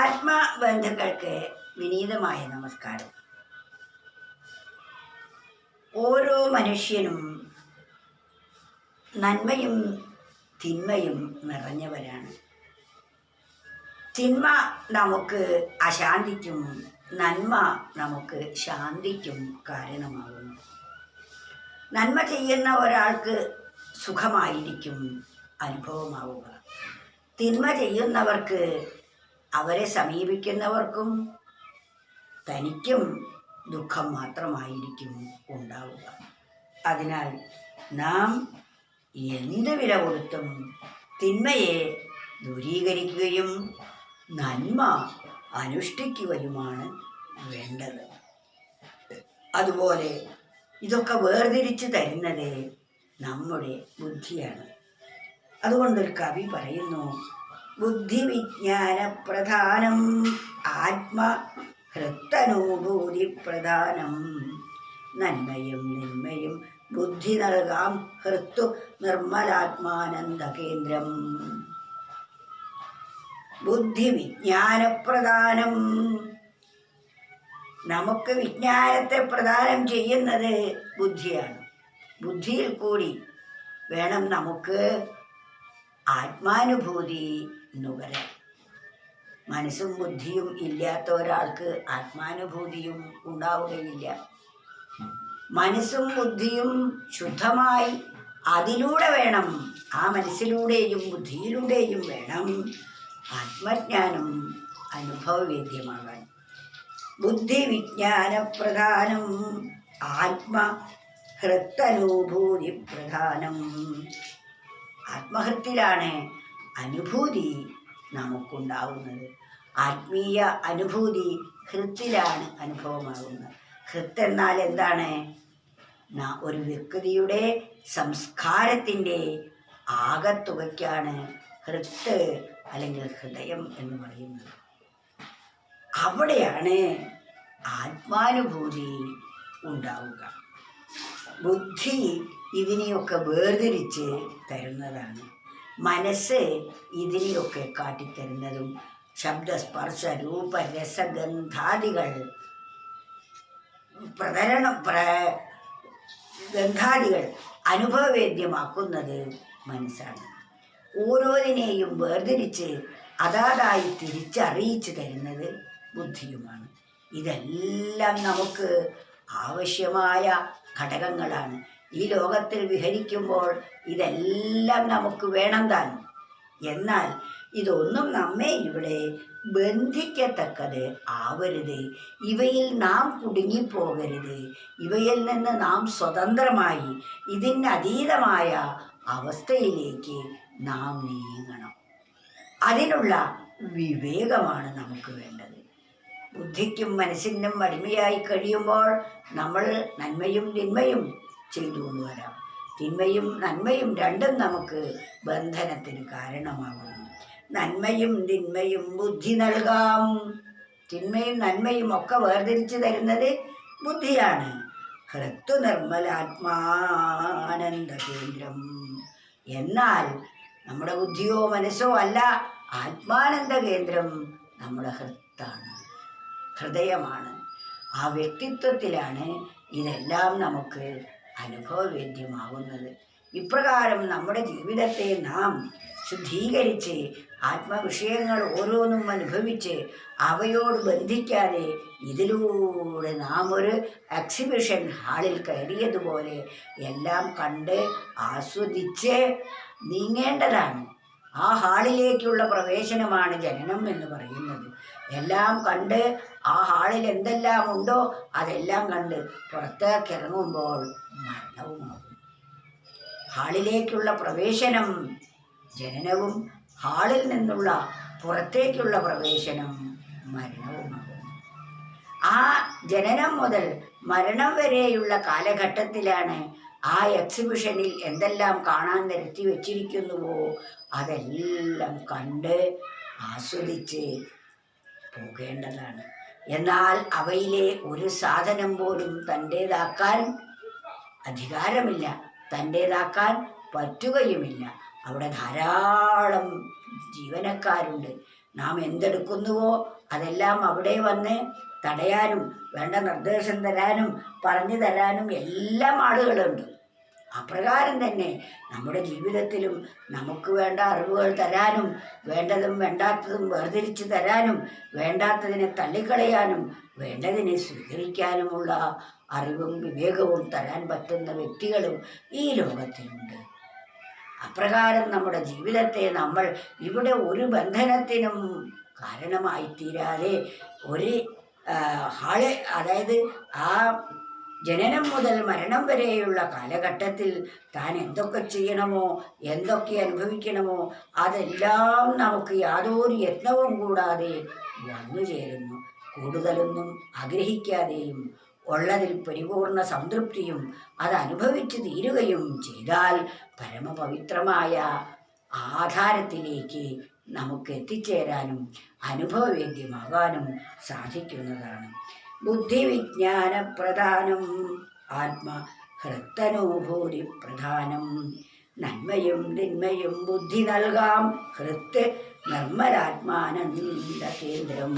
ആത്മബന്ധുക്കൾക്ക് വിനീതമായ നമസ്കാരം. ഓരോ മനുഷ്യനും നന്മയും തിന്മയും നിറഞ്ഞവരാണ്. തിന്മ നമുക്ക് അശാന്തിക്കും നന്മ നമുക്ക് ശാന്തിക്കും കാരണമാകുന്നു. നന്മ ചെയ്യുന്ന ഒരാൾക്ക് സുഖമായിരിക്കും അനുഭവമാവുക. തിന്മ ചെയ്യുന്നവർക്ക് അവരെ സമീപിക്കുന്നവർക്കും തനിക്കും ദുഃഖം മാത്രമായിരിക്കും ഉണ്ടാവുക. അതിനാൽ നാം എന്ത് വില കൊടുത്തും തിന്മയെ ദൂരീകരിക്കുകയും നന്മ അനുഷ്ഠിക്കുകയുമാണ് വേണ്ടത്. അതുപോലെ ഇതൊക്കെ വേർതിരിച്ച് തരുന്നത് നമ്മുടെ ബുദ്ധിയാണ്. അതുകൊണ്ടൊരു കവി പറയുന്നു ബുദ്ധിവിജ്ഞാന പ്രധാനം ആത്മ പ്രധാനം നന്മയും നിന്മയും ബുദ്ധി നൽകാം ഹൃത്തു നിർമ്മലാത്മാനന്ദ കേന്ദ്രം ബുദ്ധി വിജ്ഞാനപ്രധാനം നമുക്ക് വിജ്ഞാനത്തെ പ്രദാനം ചെയ്യുന്നത് ബുദ്ധിയാണ്. ബുദ്ധിയിൽ കൂടി വേണം നമുക്ക് ആത്മാനുഭൂതി എന്ന് പറയാം മനസ്സും ബുദ്ധിയും ഇല്ലാത്ത ഒരാൾക്ക് ആത്മാനുഭൂതിയും ഉണ്ടാവുകയില്ല. മനസ്സും ബുദ്ധിയും ശുദ്ധമായി അതിലൂടെ വേണം ആ മനസ്സിലൂടെയും ബുദ്ധിയിലൂടെയും വേണം ആത്മജ്ഞാനം അനുഭവവേദ്യമാകാൻ. ബുദ്ധി വിജ്ഞാനപ്രധാനം ആത്മ ഹൃത്തനുഭൂതി പ്രധാനം ആത്മഹൃത്തിലാണ് അനുഭൂതി നമുക്കുണ്ടാവുന്നത്. ആത്മീയ അനുഭൂതി ഹൃത്തിലാണ് അനുഭവമാകുന്നത്. ഹൃത്ത് എന്നാൽ എന്താണ്? ഒരു വ്യക്തിയുടെ സംസ്കാരത്തിന്റെ ആകത്തുകയ്ക്കാണ് ഹൃത്ത് അല്ലെങ്കിൽ ഹൃദയം എന്ന് പറയുന്നത്. അവിടെയാണ് ആത്മാനുഭൂതി ഉണ്ടാവുക. ബുദ്ധി ഇതിനെയൊക്കെ വേർതിരിച്ച് തരുന്നതാണ്. മനസ്സ് ഇതിനെയൊക്കെ കാട്ടിത്തരുന്നതും ശബ്ദസ്പർശ രൂപ രസഗന്ധാദികൾ പ്രതരണ പ്ര ഗന്ധാദികൾ അനുഭവവേദ്യമാക്കുന്നത് മനസ്സാണ്. ഓരോതിനെയും വേർതിരിച്ച് അതാതായി തിരിച്ചറിയിച്ചു തരുന്നത് ബുദ്ധിയുമാണ്. ഇതെല്ലാം നമുക്ക് ആവശ്യമായ ഘടകങ്ങളാണ്. ഈ ലോകത്തിൽ വിഹരിക്കുമ്പോൾ ഇതെല്ലാം നമുക്ക് വേണം താനും. എന്നാൽ ഇതൊന്നും നമ്മെ ഇവിടെ ബന്ധിക്കത്തക്കത് ആവരുത്. ഇവയിൽ നാം കുടുങ്ങിപ്പോകരുത്. ഇവയിൽ നിന്ന് നാം സ്വതന്ത്രമായി ഇതിന് അതീതമായ അവസ്ഥയിലേക്ക് നാം നീങ്ങണം. അതിനുള്ള വിവേകമാണ് നമുക്ക് വേണ്ടത്. ബുദ്ധിക്കും മനസ്സിനും അടിമയായി കഴിയുമ്പോൾ നമ്മൾ നന്മയും തിന്മയും ചെയ്തു വരാം. തിന്മയും നന്മയും രണ്ടും നമുക്ക് ബന്ധനത്തിന് കാരണമാകുന്നു. നന്മയും തിന്മയും ബുദ്ധി നൽകാം. തിന്മയും നന്മയും ഒക്കെ വേർതിരിച്ചു തരുന്നത് ബുദ്ധിയാണ്. ഹൃത്തു നിർമ്മലാത്മാനന്ദ കേന്ദ്രം. എന്നാൽ നമ്മുടെ ബുദ്ധിയോ മനസ്സോ അല്ല ആത്മാനന്ദ കേന്ദ്രം നമ്മുടെ ഹൃത്താണ് ഹൃദയമാണ്. ആ വ്യക്തിത്വത്തിലാണ് ഇതെല്ലാം നമുക്ക് അനുഭവവേദ്യമാകുന്നത്. ഇപ്രകാരം നമ്മുടെ ജീവിതത്തെ നാം ശുദ്ധീകരിച്ച് ആത്മവിഷയങ്ങൾ ഓരോന്നും അനുഭവിച്ച് അവയോട് ബന്ധിക്കാതെ ഇതിലൂടെ നാം ഒരു എക്സിബിഷൻ ഹാളിൽ കയറിയതുപോലെ എല്ലാം കണ്ട് ആസ്വദിച്ച് നീങ്ങേണ്ടതാണ്. ആ ഹാളിലേക്കുള്ള പ്രവേശനമാണ് ജനനം എന്ന് പറയുന്നത്. എല്ലാം കണ്ട് ആ ഹാളിൽ എന്തെല്ലാം ഉണ്ടോ അതെല്ലാം കണ്ട് പുറത്തേക്ക് ഇറങ്ങുമ്പോൾ മരണവുമാകും. ഹാളിലേക്കുള്ള പ്രവേശനം ജനനവും ഹാളിൽ നിന്നുള്ള പുറത്തേക്കുള്ള പ്രവേശനം മരണവുമാകും. ആ ജനനം മുതൽ മരണം വരെയുള്ള കാലഘട്ടത്തിലാണ് ആ എക്സിബിഷനിൽ എന്തെല്ലാം കാണാൻ നിരത്തി വച്ചിരിക്കുന്നുവോ അതെല്ലാം കണ്ട് ആസ്വദിച്ച് പോകേണ്ടതാണ്. എന്നാൽ അവയിലെ ഒരു സാധനം പോലും തന്റേതാക്കാൻ അധികാരമില്ല തന്റേതാക്കാൻ പറ്റുകയുമില്ല. അവിടെ ധാരാളം ജീവനക്കാരുണ്ട്. നാം എന്തെടുക്കുന്നുവോ അതെല്ലാം അവിടെ വന്ന് തടയാനും വേണ്ട നിർദ്ദേശം തരാനും പറഞ്ഞു തരാനും എല്ലാം ആളുകളുണ്ട്. അപ്രകാരം തന്നെ നമ്മുടെ ജീവിതത്തിലും നമുക്ക് വേണ്ട അറിവുകൾ തരാനും വേണ്ടതും വേണ്ടാത്തതും വേർതിരിച്ച് തരാനും വേണ്ടാത്തതിനെ തള്ളിക്കളയാനും വേണ്ടതിനെ സ്വീകരിക്കാനുമുള്ള അറിവും വിവേകവും തരാൻ പറ്റുന്ന വ്യക്തികളും ഈ ലോകത്തിലുണ്ട്. അപ്രകാരം നമ്മുടെ ജീവിതത്തെ നമ്മൾ ഇവിടെ ഒരു ബന്ധനത്തിനും കാരണമായി തീരാതെ ഒരു ഹാൾ അതായത് ആ ജനനം മുതൽ മരണം വരെയുള്ള കാലഘട്ടത്തിൽ താൻ എന്തൊക്കെ ചെയ്യണമോ എന്തൊക്കെ അനുഭവിക്കണമോ അതെല്ലാം നമുക്ക് യാതൊരു യത്നവും കൂടാതെ വന്നു ചേരുന്നു. കൂടുതലൊന്നും ആഗ്രഹിക്കാതെയും ഉള്ളതിൽ പരിപൂർണ സംതൃപ്തിയും അത് അനുഭവിച്ചു തീരുകയും ചെയ്താൽ പരമപവിത്രമായ ആധാരത്തിലേക്ക് നമുക്ക് എത്തിച്ചേരാനും അനുഭവവേദ്യമാകാനും സാധിക്കുന്നതാണ്. ബുദ്ധിവിജ്ഞാന പ്രധാനം ആത്മ ഹൃത്തനുഭൂതി പ്രധാനം നന്മയും തിന്മയും ബുദ്ധി നൽകാം ഹൃത്ത് നിർമ്മലാത്മാനന്ദ കേന്ദ്രം.